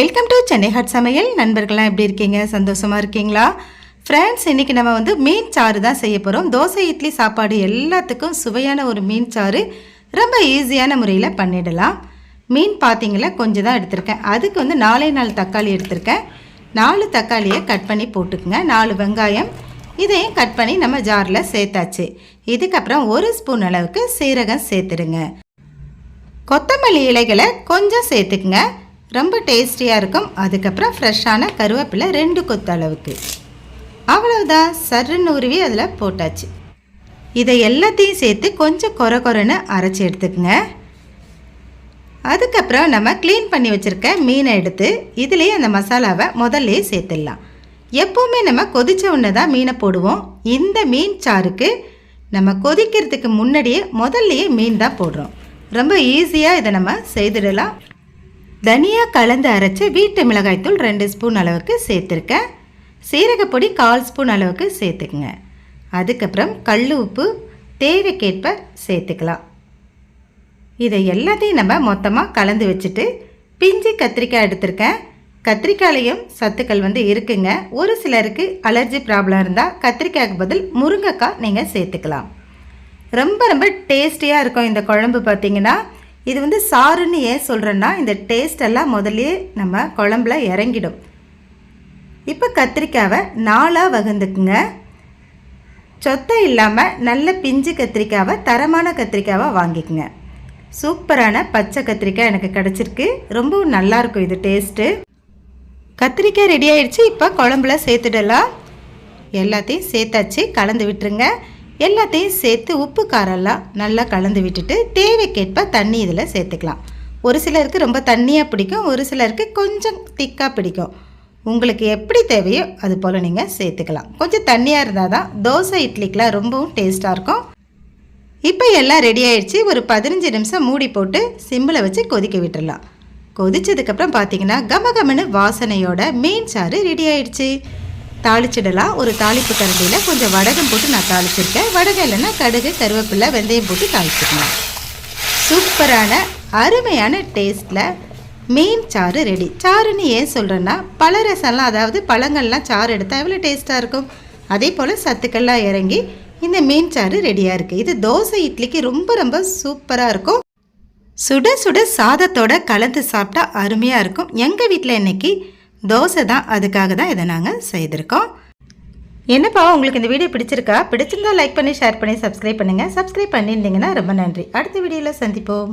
Welcome to Chennai hut சமையல். நண்பர்கள்லாம் எப்படி இருக்கீங்க? சந்தோஷமாக இருக்கீங்களா? ஃப்ரெண்ட்ஸ் இன்றைக்கி நம்ம வந்து மீன் சாறு தான் செய்ய போகிறோம் தோசை இட்லி சாப்பாடு எல்லாத்துக்கும் சுவையான ஒரு மீன் சாறு ரொம்ப ஈஸியான முறையில் பண்ணிடலாம். மீன் பார்த்தீங்களா கொஞ்சம் தான் எடுத்திருக்கேன். அதுக்கு வந்து நாலே நாலு தக்காளி எடுத்திருக்கேன். நாலு தக்காளியை கட் பண்ணி போட்டுக்குங்க. நாலு வெங்காயம். இதையும் கட் பண்ணி நம்ம ஜாரில் சேர்த்தாச்சு. இதுக்கப்புறம் ஒரு ஸ்பூன் அளவுக்கு சீரகம் சேர்த்துடுங்க. கொத்தமல்லி இலைகளை கொஞ்சம் சேர்த்துக்குங்க. ரொம்ப டேஸ்டியாக இருக்கும். அதுக்கப்புறம் ஃப்ரெஷ்ஷான கருவேப்பிலை ரெண்டு கொத்து அளவுக்கு. அவ்வளவுதான். சர்ன்னு உருவி அதில் போட்டாச்சு. இதை எல்லாத்தையும் சேர்த்து கொஞ்சம் கொர கொரன்னு அரைச்சி எடுத்துக்கங்க. அதுக்கப்புறம் நம்ம க்ளீன் பண்ணி வச்சுருக்க மீனை எடுத்து இதுலேயே அந்த மசாலாவை முதல்லையே சேர்த்துடலாம். எப்போவுமே நம்ம கொதித்த உடனே தான் மீனை போடுவோம். இந்த மீன் சாருக்கு நம்ம கொதிக்கிறதுக்கு முன்னாடியே முதல்லையே மீன் தான் போடுறோம். ரொம்ப ஈஸியாக இதை நம்ம செய்துடலாம். தனியா கலந்து அரைச்சி வீட்டு மிளகாய்த்தூள் ரெண்டு ஸ்பூன் அளவுக்கு சேர்த்துருக்கேன் சீரகப்பொடி கால் ஸ்பூன் அளவுக்கு சேர்த்துக்குங்க. அதுக்கப்புறம் கல் உப்பு தேவைக்கேற்ப சேர்த்துக்கலாம். இதை எல்லாத்தையும் நம்ம மொத்தமாக கலந்து வச்சுட்டு பிஞ்சு கத்திரிக்காய் எடுத்திருக்கேன். கத்திரிக்காயிலையும் சத்துக்கள் வந்து இருக்குங்க. ஒரு சிலருக்கு அலர்ஜி ப்ராப்ளம் இருந்தால் கத்திரிக்காய்க்கு பதில் முருங்கைக்காய் நீங்கள் சேர்த்துக்கலாம். ரொம்ப ரொம்ப டேஸ்டியாக இருக்கும் இந்த குழம்பு பார்த்தீங்கன்னா இது வந்து சாறுன்னு ஏன் சொல்கிறேன்னா இந்த டேஸ்ட் எல்லாம் நம்ம குழம்புல இறங்கிடும். இப்போ கத்திரிக்காவை நாலாக வகுந்துக்குங்க. சொத்தை இல்லாமல் நல்ல பிஞ்சு கத்திரிக்காவை தரமான கத்திரிக்காவை வாங்கிக்கோங்க. சூப்பரான பச்சை கத்திரிக்காய் எனக்கு கிடச்சிருக்கு. ரொம்பவும் நல்லாயிருக்கும் இது டேஸ்ட்டு கத்திரிக்காய் ரெடி ஆயிடுச்சு. இப்போ குழம்புல சேர்த்துடலாம். எல்லாத்தையும் சேர்த்தாச்சு. கலந்து விட்டுருங்க. எல்லாத்தையும் சேர்த்து உப்பு காரெல்லாம் நல்லா கலந்து விட்டுட்டு தேவைக்கேற்ப தண்ணி இதில் சேர்த்துக்கலாம். ஒரு சிலருக்கு ரொம்ப தண்ணியாக பிடிக்கும் ஒரு சிலருக்கு கொஞ்சம் திக்காக பிடிக்கும். உங்களுக்கு எப்படி தேவையோ அது போல் நீங்கள் சேர்த்துக்கலாம். கொஞ்சம் தண்ணியாக இருந்தால் தான் தோசை இட்லிக்கெலாம் ரொம்பவும் டேஸ்ட்டாக இருக்கும். இப்போ எல்லாம் ரெடி ஆயிடுச்சு. ஒரு பதினஞ்சு நிமிஷம் மூடி போட்டு சிம்மில் வச்சு கொதிக்க விட்டுடலாம் கொதிச்சதுக்கப்புறம் பார்த்தீங்கன்னா கமகமனு வாசனையோட மீன் சாறு ரெடி ஆயிடுச்சு. தாளிச்சிடலாம் ஒரு தாளிப்பு கரண்டியில் கொஞ்சம் வடகம் போட்டு நான் தாளிச்சிருக்கேன். வடகம் இல்லைன்னா கடுகு கருவேப்பிலை வெந்தயம் போட்டு தாளிச்சிருக்கேன் சூப்பரான அருமையான டேஸ்ட்டில் மீன் சாறு ரெடி சாறுன்னு ஏன் சொல்கிறேன்னா பல ரசம்லாம் அதாவது பழங்கள்லாம் சாறு எடுத்தால் எவ்வளோ டேஸ்ட்டாக இருக்கும்? அதே போல் சத்துக்கள்லாம் இறங்கி இந்த மீன் சாறு ரெடியாக இருக்குது இது தோசை இட்லிக்கு ரொம்ப ரொம்ப சூப்பராக இருக்கும். சுட சுட சாதத்தோட கலந்து சாப்பிட்டா அருமையாக இருக்கும். எங்கள் வீட்டில் இன்றைக்கி தோசை தான் அதுக்காக தான் இதை நாங்கள் செய்திருக்கோம். என்னப்பா உங்களுக்கு இந்த வீடியோ பிடிச்சிருக்கா? பிடிச்சிருந்தா லைக் பண்ணி ஷேர் பண்ணி சப்ஸ்கிரைப் பண்ணுங்கள் சப்ஸ்கிரைப் பண்ணியிருந்தீங்கன்னா ரொம்ப நன்றி. அடுத்த வீடியோவில் சந்திப்போம்.